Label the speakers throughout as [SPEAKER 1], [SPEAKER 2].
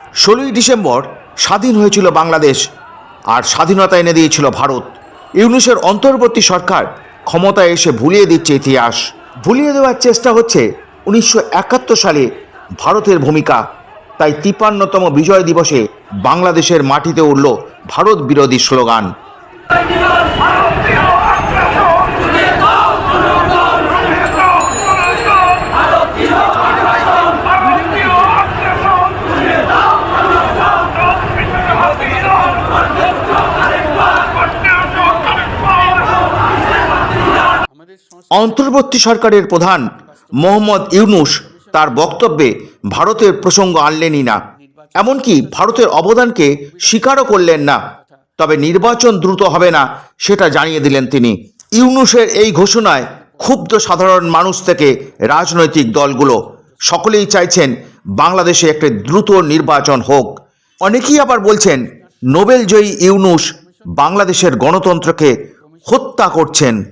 [SPEAKER 1] ষোলোই ডিসেম্বর স্বাধীন হয়েছিল বাংলাদেশ আর স্বাধীনতা এনে দিয়েছিল ভারত। ইউনুসের অন্তর্বর্তী সরকার ক্ষমতায় এসে ভুলিয়ে দিচ্ছে ইতিহাস। ভুলিয়ে দেওয়ার চেষ্টা হচ্ছে উনিশশো একাত্তর সালে ভারতের ভূমিকা। তাই তিপ্পান্নতম বিজয় দিবসে বাংলাদেশের মাটিতে উঠল ভারত বিরোধী স্লোগান। অন্তর্বর্তী সরকারের প্রধান মোহাম্মদ ইউনুস তার বক্তব্যে ভারতের প্রসঙ্গ আনলেনই না। এমনকি ভারতের অবদানকে স্বীকারও করলেন না। তবে নির্বাচন দ্রুত হবে না, সেটা জানিয়ে দিলেন তিনি। ইউনুসের এই ঘোষণায় ক্ষুব্ধ সাধারণ মানুষ থেকে রাজনৈতিক দলগুলো। সকলেই চাইছেন বাংলাদেশে একটি দ্রুত নির্বাচন হোক। অনেকেই আবার বলছেন, নোবেলজয়ী ইউনুস বাংলাদেশের গণতন্ত্রকে হত্যা করছেন।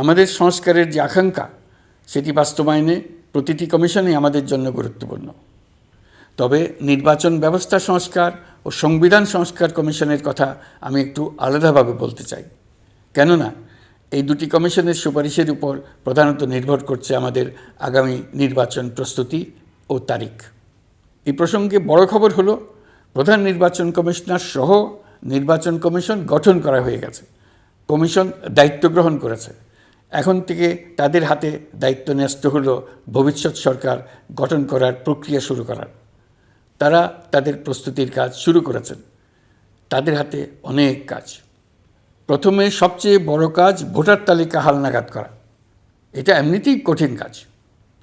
[SPEAKER 2] আমাদের সংস্কারের যে আকাঙ্ক্ষা, সেটি বাস্তবায়নে প্রতিটি কমিশনই আমাদের জন্য গুরুত্বপূর্ণ। তবে নির্বাচন ব্যবস্থা সংস্কার ও সংবিধান সংস্কার কমিশনের কথা আমি একটু আলাদাভাবে বলতে চাই। কেননা, এই দুটি কমিশনের সুপারিশের উপর প্রধানত নির্ভর করছে আমাদের আগামী নির্বাচন প্রস্তুতি ও তারিখ। এই প্রসঙ্গে বড় খবর হলো, প্রধান নির্বাচন কমিশনার সহ নির্বাচন কমিশন গঠন করা হয়ে গেছে। কমিশন দায়িত্ব গ্রহণ করেছে। এখন থেকে তাদের হাতে দায়িত্ব ন্যস্ত হলো ভবিষ্যৎ সরকার গঠন করার প্রক্রিয়া শুরু করার। তারা তাদের প্রস্তুতির কাজ শুরু করেছেন। তাদের হাতে অনেক কাজ। প্রথমে সবচেয়ে বড় কাজ ভোটার তালিকা হালনাগাদ করা। এটা এমনিতেই কঠিন কাজ।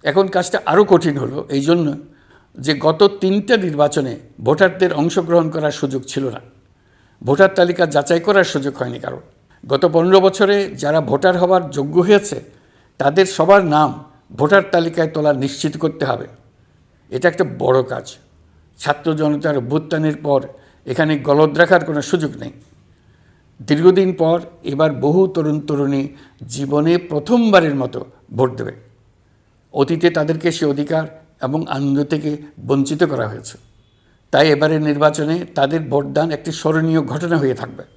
[SPEAKER 2] এখন কাজটা আরও কঠিন হলো এই জন্য যে গত তিনটা নির্বাচনে ভোটারদের অংশগ্রহণ করার সুযোগ ছিল না। ভোটার তালিকা যাচাই করার সুযোগ হয়নি কারণ গত পনেরো বছরে যারা ভোটার হওয়ার যোগ্য হয়েছে, তাদের সবার নাম ভোটার তালিকায় তোলা নিশ্চিত করতে হবে। এটা একটা বড় কাজ। ছাত্র জনতার অভ্যুত্থানের পর এখানে গলদ রাখার কোনো সুযোগ নেই। দীর্ঘদিন পর এবার বহু তরুণ তরুণী জীবনে প্রথমবারের মতো ভোট দেবে। অতীতে তাদেরকে সে অধিকার এবং আনন্দ থেকে বঞ্চিত করা হয়েছে। তাই এবারের নির্বাচনে তাদের ভোটদান একটি স্মরণীয় ঘটনা হয়ে থাকবে।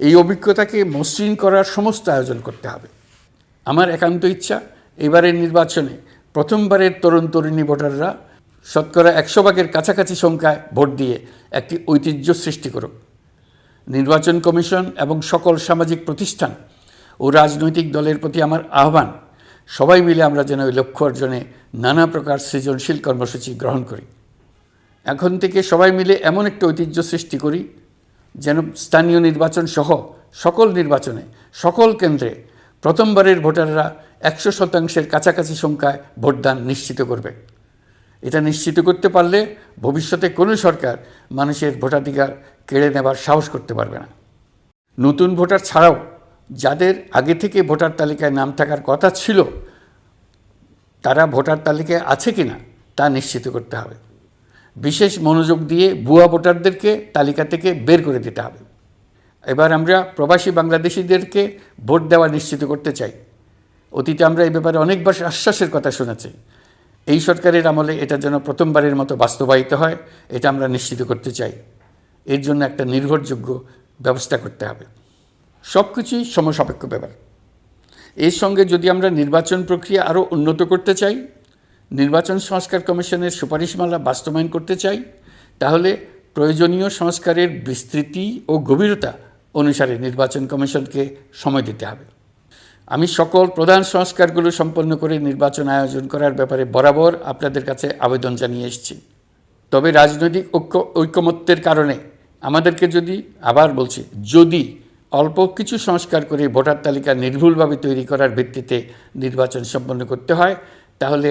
[SPEAKER 2] এই অভিজ্ঞতাকে মসৃণ করার সমস্ত আয়োজন করতে হবে। আমার একান্ত ইচ্ছা, এবারের নির্বাচনে প্রথমবারের তরুণ তরুণী ভোটাররা শতকরা একশো ভাগের কাছাকাছি সংখ্যায় ভোট দিয়ে একটি ঐতিহ্য সৃষ্টি করুক। নির্বাচন কমিশন এবং সকল সামাজিক প্রতিষ্ঠান ও রাজনৈতিক দলের প্রতি আমার আহ্বান, সবাই মিলে আমরা যেন ওই লক্ষ্য অর্জনে নানা প্রকার সৃজনশীল কর্মসূচি গ্রহণ করি। এখন থেকে সবাই মিলে এমন একটা ঐতিহ্য সৃষ্টি করি যেন স্থানীয় নির্বাচন সহ সকল নির্বাচনে, সকল কেন্দ্রে প্রথমবারের ভোটাররা একশো শতাংশের কাছাকাছি সংখ্যায় ভোটদান নিশ্চিত করবে। এটা নিশ্চিত করতে পারলে ভবিষ্যতে কোনো সরকার মানুষের ভোটাধিকার কেড়ে নেবার সাহস করতে পারবে না। নতুন ভোটার ছাড়াও যাদের আগে থেকে ভোটার তালিকায় নাম থাকার কথা ছিল, তারা ভোটার তালিকায় আছে কিনা তা নিশ্চিত করতে হবে। বিশেষ মনোযোগ দিয়ে ভুয়া ভোটারদেরকে তালিকা থেকে বের করে দিতে হবে। এবার আমরা প্রবাসী বাংলাদেশিদেরকে ভোট দেওয়া নিশ্চিত করতে চাই। অতীতে আমরা এই ব্যাপারে অনেকবার আশ্বাসের কথা শুনেছি। এই সরকারের আমলে এটা যেন প্রথমবারের মতো বাস্তবায়িত হয়, এটা আমরা নিশ্চিত করতে চাই। এর জন্য একটা নির্ভরযোগ্য ব্যবস্থা করতে হবে। সব কিছুই সমসাপেক্ষ ব্যাপার। এর সঙ্গে যদি আমরা নির্বাচন প্রক্রিয়া আরও উন্নত করতে চাই নির্বাচন সংস্কার কমিশনের সুপারিশমালা বাস্তবায়ন করতে চাই, তাহলে প্রয়োজনীয় সংস্কারের বিস্তৃতি ও গভীরতা অনুসারে নির্বাচন কমিশনকে সময় দিতে হবে। আমি সকল প্রধান সংস্কারগুলো সম্পন্ন করে নির্বাচন আয়োজন করার ব্যাপারে বরাবর আপনাদের কাছে আবেদন জানিয়ে এসেছি। তবে রাজনৈতিক ঐক্য ঐকমত্যের কারণে আমাদেরকে যদি, আবার বলছি, যদি অল্প কিছু সংস্কার করে ভোটার তালিকা নির্ভুলভাবে তৈরি করার ভিত্তিতে নির্বাচন সম্পন্ন করতে হয়, তাহলে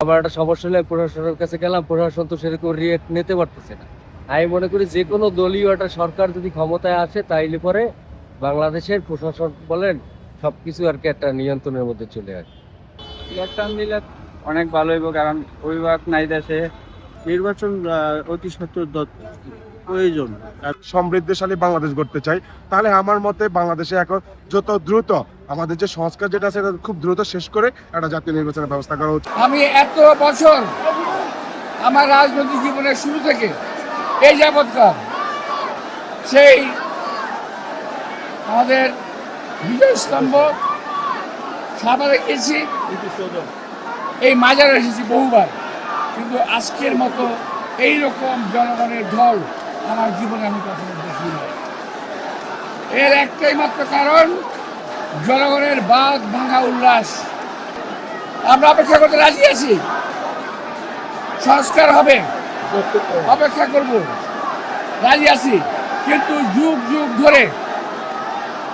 [SPEAKER 3] আবার একটা সমস্যা হলে প্রশাসনের কাছে গেলাম প্রশাসন তো সেরকম রিয়েক্ট নিতে পারতেছে না। আমি মনে করি যে কোনো দলীয় একটা সরকার যদি ক্ষমতায় আসে তাইলে পরে বাংলাদেশের প্রশাসন বলেন সবকিছু আর কি একটা নিয়ন্ত্রণের মধ্যে চলে আসে।
[SPEAKER 4] ইলেকশন দিলে অনেক ভালো হইব কারণ অভিভাবক নাই দেশে। নির্বাচন আহ, অতি সত্তর প্রয়োজন।
[SPEAKER 5] সমৃদ্ধশালী বাংলাদেশ গড়তে চাই। তাহলে আমার মতে বাংলাদেশে এখন যত দ্রুত আমাদের যে সংস্কার যেটা আছে খুব দ্রুত শেষ করে একটা জাতীয় নির্বাচনের ব্যবস্থা করা উচিত।
[SPEAKER 6] আমি এত বছর আমার রাজনৈতিক জীবনের শুরু থেকে এই যাবৎকাল সেই আমাদের বিজয় স্তম্ভ সাবারে গেছি, এই মাজারে এসেছি বহুবার। কিন্তু আজকের মতো এই রকম জনগণের ঢল আমার জীবনে আমি কখনো দেখি না এর একটাই মাত্র কারণ জনগণের বাদ ভাঙা উল্লাস। আমরা অপেক্ষা করতে রাজি আছি। সংস্কার হবে। অপেক্ষা করব। রাজি আছি। কিন্তু যুগ যুগ ধরে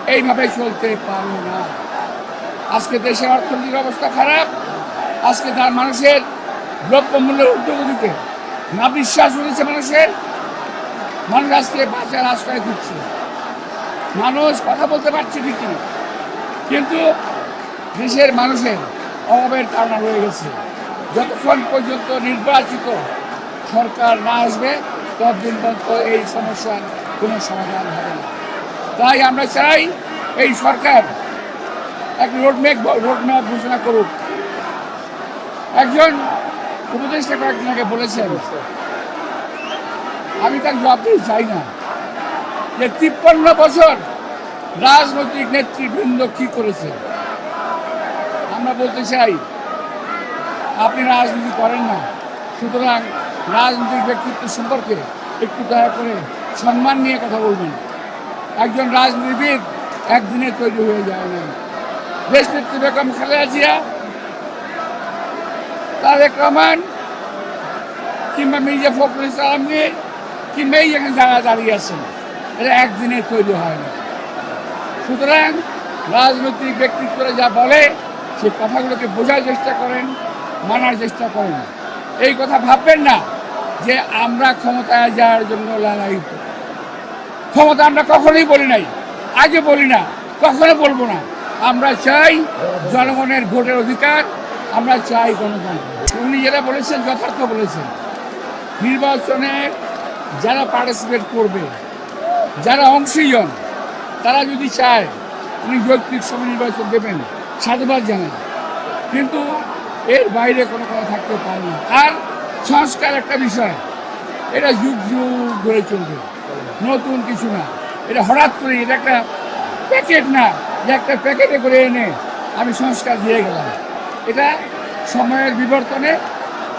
[SPEAKER 6] এইভাবে চলতে পারবে না। আজকে দেশের অর্থনৈতিক অবস্থা খারাপ। আজকে তার মানুষের দ্রব্যমূল্যের উদ্যোগতিতে না বিশ্বাস হয়েছে মানুষের। মানুষ আজকে বাঁচার আশ্রয় দিচ্ছে মানুষ কথা বলতে পারছে ঠিকই। কিন্তু দেশের মানুষের অভাবের কারণ রয়ে গেছে। যতক্ষণ পর্যন্ত নির্বাচিত সরকার না আসবে, ততদিন পর্যন্ত এই সমস্যার কোনো সমাধান হবে না। তাই আমরা চাই এই সরকার এক রোডম্যাপ রোডম্যাপ ঘোষণা করুক। একজন উপদেষ্টা কয়েকদিন আগে বলেছেন, আমি তার জবাব দিতে চাই না যে তিপ্পান্ন বছর রাজনৈতিক নেতৃবৃন্দ কি করেছে? আমরা বলতে চাই, আপনি রাজনীতি করেন না। সুতরাং রাজনৈতিক ব্যক্তিত্ব সম্পর্কে একটু দয়া করে সম্মান নিয়ে কথা বলবেন। একজন রাজনীতিবিদ একদিনে তৈরি হয়ে যায় না। দেশ নেত্রী বেগম খালেদা জিয়া তারেক রহমান, কিংবা মির্জা ফখরুল ইসলাম নিয়ে, কিংবা এই এখানে যারা দাঁড়িয়ে আছেন এটা একদিনে তৈরি হয় না। সুতরাং রাজনৈতিক ব্যক্তিত্বরা যা বলে সেই কথাগুলোকে বোঝার চেষ্টা করেন, মানার চেষ্টা করেন। এই কথা ভাববেন না যে আমরা ক্ষমতায় যাওয়ার জন্য লালায়িত ক্ষমতা আমরা কখনোই বলি নাই, আগে বলি না, কখনো বলব না। আমরা চাই জনগণের ভোটের অধিকার, আমরা চাই গণতন্ত্র। উনি যেটা বলেছেন যথার্থ বলেছেন। নির্বাচনে যারা পার্টিসিপেট করবে, যারা অংশীজন তারা যদি চায়, উনি যৌক্তিক সময় নির্বাচন দেবেন, সাধুবাদ জানান। কিন্তু এর বাইরে কোনো কথা থাকতে পারে না। আর সংস্কার একটা বিষয়, এটা যুগ যুগ ধরে চলবে। নতুন কিছু না। এটা হঠাৎ করে, এটা একটা প্যাকেট না, যে একটা প্যাকেটে করে এনে আমি সংস্কার দিয়ে গেলাম। এটা সময়ের বিবর্তনে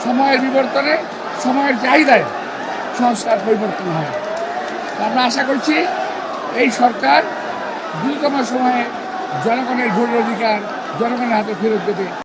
[SPEAKER 6] সময়ের বিবর্তনে, সময়ের চাহিদায় সংস্কার পরিবর্তন হয়। আমরা আশা করছি এই সরকার দ্রুততম সময়ে জনগণের ভোটের অধিকার জনগণের হাতে ফেরত দেবে।